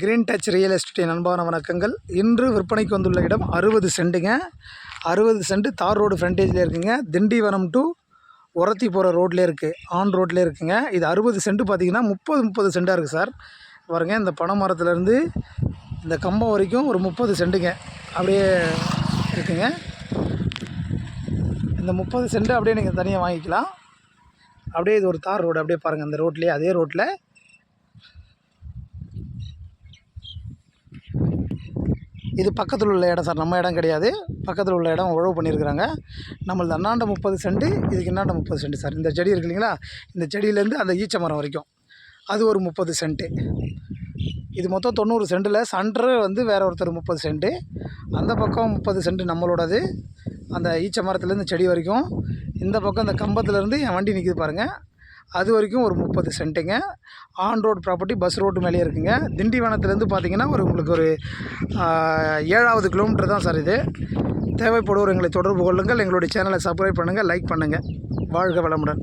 Green touch real எஸ்டேட்டின் அன்பான வணக்கங்கள். இன்று விற்பனைக்கு வந்துள்ள இடம் அறுபது சென்ட்டுங்க அறுபது சென்ட் தார் ரோடு ஃப்ரண்டேஜில் இருக்குங்க. திண்டிவனம் டு உரத்தி போகிற ரோட்லேயே இருக்குது ஆன் ரோட்லேயே இருக்குங்க. இது அறுபது சென்ட் பார்த்திங்கன்னா முப்பது முப்பது சென்ட்டாக இருக்குது சார். பாருங்கள் இந்த பனை மரத்துலேருந்து இந்த கம்பம் வரைக்கும் ஒரு முப்பது சென்ட்டுங்க அப்படியே இருக்குங்க. இந்த முப்பது சென்ட் அப்படியே நீங்கள் தனியாக வாங்கிக்கலாம். அப்படியே இது ஒரு தார் ரோடு. அப்படியே பாருங்கள் அந்த ரோட்லேயே அதே ரோட்டில் இது பக்கத்தில் உள்ள இடம் சார் நம்ம இடம் கிடையாது. பக்கத்தில் உள்ள இடம் உழவு பண்ணியிருக்கிறாங்க நம்மளது அண்ணாண்ட முப்பது சென்ட் இதுக்கு இன்னாண்ட முப்பது சென்ட் சார். இந்த செடி இருக்கு இல்லைங்களா இந்த செடியிலேருந்து அந்த ஈச்ச மரம் வரைக்கும். அது ஒரு முப்பது சென்ட்டு. இது மொத்தம் தொண்ணூறு சென்ட்டில் சன்ட்ரு வந்து வேறு ஒருத்தர் முப்பது சென்ட்டு. அந்த பக்கம் முப்பது சென்ட் நம்மளோடது. அந்த ஈச்ச மரத்துலேருந்து செடி வரைக்கும். இந்த பக்கம் இந்த கம்பத்துலேருந்து என் வண்டி நிற்கிது பாருங்கள் அது வரைக்கும் ஒரு முப்பது சென்ட்டுங்க. On road property bus road மேலேயே இருக்குங்க. திண்டிவனத்துலேருந்து பார்த்தீங்கன்னா ஒரு உங்களுக்கு ஒரு ஏழாவது கிலோமீட்டர் தான் சார் இது. தேவைப்படுவோர் எங்களை தொடர்பு கொள்ளுங்கள். எங்களுடைய சேனலை சப்ஸ்கிரைப் பண்ணுங்கள் லைக் பண்ணுங்கள் வாழ்க வளமுடன்.